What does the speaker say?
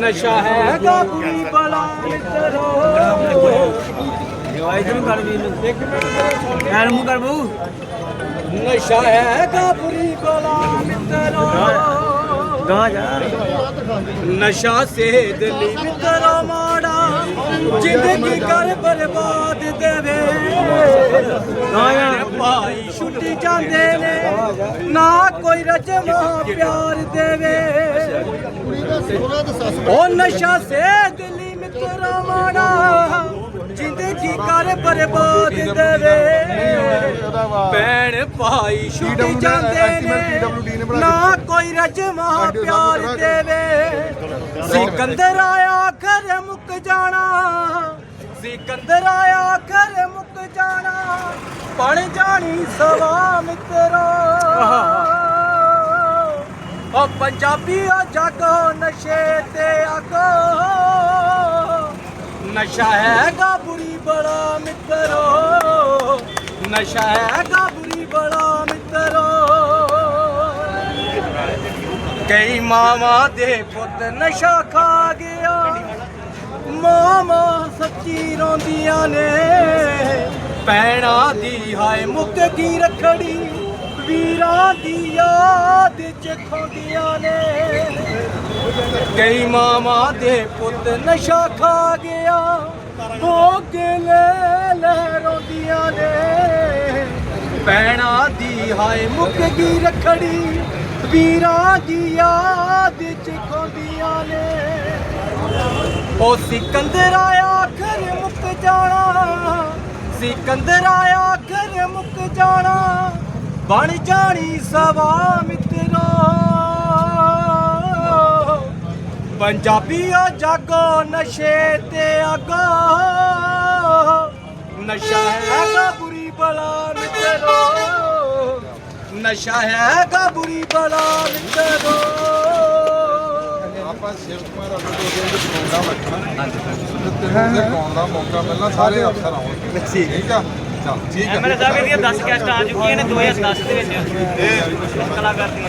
ਨਸ਼ੇ ਹੈਗਾ ਬੁਰੀ ਬਲਾ ਮਿੱਤਰੋ ਜਵਾਈ ਤੂੰ ਕਰ ਵੀ ਨੂੰ ਇੱਕ ਮਿੰਟ ਯਾਰ ਮੂੰਹ ਕਰ ਬੂ ਨਸ਼ਾ ਹੈਗਾ ਬੁਰੀ ਬਲਾ ਮਿੱਤਰੋ ਗਾ ਜਾ। ਨਸ਼ਾ ਸੇਧ ਲਈ ਮਿੱਤਰੋ ਮਾੜਾ। ਜ਼ਿੰਦਗੀ ਕਰ ਬਰਬਾਦ ਦੇਵੇ। ਭਾਈ ਛੁੱਟੀ ਜਾਂਦੇ ਨੇ ਨਾ ਕੋਈ ਰਜਮਾ ਪਿਆਰ ਦੇਵੇ। ਉਹ ਨਸ਼ਾ ਸੇ ਲਈ ਮਿੱਤਰੋ ਮਾੜਾ ਜ਼ਿੰਦਗੀ ਕਰ ਬਰਬਾਦ ਦੇਵੇ ਭੈਣ ਭਾਈ ਛੁੱਟੀ ਜਾਂਦੇ ਨੇ ਨਾ ਕੋਈ ਰਜਮਾ ਪਿਆਰ ਦੇਵੇ। ਸਿਕੰਦਰ ਆਇਆ ਘਰ ਮੁੱਕ ਜਾਣਾ। ਬਣ ਜਾਣੀ ਸਵਾ ਮਿੱਤਰੋ ਓ ਪੰਜਾਬੀਓ ਜਾਗੋ, ਨਸ਼ੇ ਤੇ ਆਗੋ ਨਸ਼ਾ ਹੈਗਾ ਬੁਰੀ ਬੜਾ ਮਿੱਤਰੋ। ਨਸ਼ਾ ਹੈਗਾ ਬੁਰੀ ਬੜਾ ਮਿੱਤਰੋ। ਕਈ ਮਾਵਾਂ ਦੇ ਪੁੱਤ ਨਸ਼ਾ ਖਾ ਗਿਆ। ਮਾਮਾ ਸੱਚੀ ਰੋਂਦੀਆਂ ਨੇ। ਪੈਣਾ ਦੀ, ਹਾਏ ਮੁੱਕ ਕੀ ਰਖੜੀ, ਵੀਰਾਂ ਦੀ ਯਾਦ ਚ ਖੋਦੀਆਂ ਨੇ। ਕਈ ਮਾਵਾਂ ਦੇ ਪੁੱਤ ਨਸ਼ਾ ਖਾ ਗਿਆ ਹੋ ਲੈ ਲੈ ਰੋਂਦੀਆਂ ਨੇ। ਪੈਣਾ ਦੀ, ਹਾਏ ਮੁੱਕ ਗਈ ਰਖੜੀ, ਵੀਰਾਂ ਦੀ ਯਾਦ ਚ ਖੋਦੀਆਂ ਨੇ। ਉਹ ਸਿਕੰਦਰ ਆਇਆ ਘਰ ਮੁੱਕ ਜਾਣਾ। ਸਿਕੰਦਰਾ ਆਇਆ ਮੁੱਕ ਜਾਣਾ, ਬਣ ਜਾਣੀ ਸਵਾ ਮਿੱਤਰੋ ਪੰਜਾਬੀਓ ਜਾਗੋ ਨਸ਼ੇ ਤੇ ਆਗੋ। ਨਸ਼ਾ ਹੈਗਾ ਬੁਰੀ ਬਲਾ ਮਿੱਤਰੋ ਨਸ਼ਾ ਹੈਗਾ ਬੁਰੀ ਬਲਾ ਮਿੱਤਰੋ ਆਪਾਂ ਸ਼ਿਵ ਕੁਮਾਰ ਆਪਣੇ ਦੋ ਪ੍ਰੋਗਰਾਮ ਰੱਖਣਾ ਤੇ ਤੈਨੂੰ ਉਹਦੇ ਪਾਉਣ ਦਾ ਮੌਕਾ ਮਿਲਣਾ ਸਾਰੇ ਅਫਸਰ ਆਉਣਗੇ। ਠੀਕ ਆ? ਚੱਲ ਠੀਕ ਹੈ ਐਮਐਲਏ ਸਾਹਿਬ ਇਹਦੀਆਂ 10 ਕੈਸਟ ਆ ਚੁੱਕੀਆਂ ਨੇ 2010 ਦੇ ਵਿੱਚ। ਕਲਾਕਾਰ ਦੀਆਂ।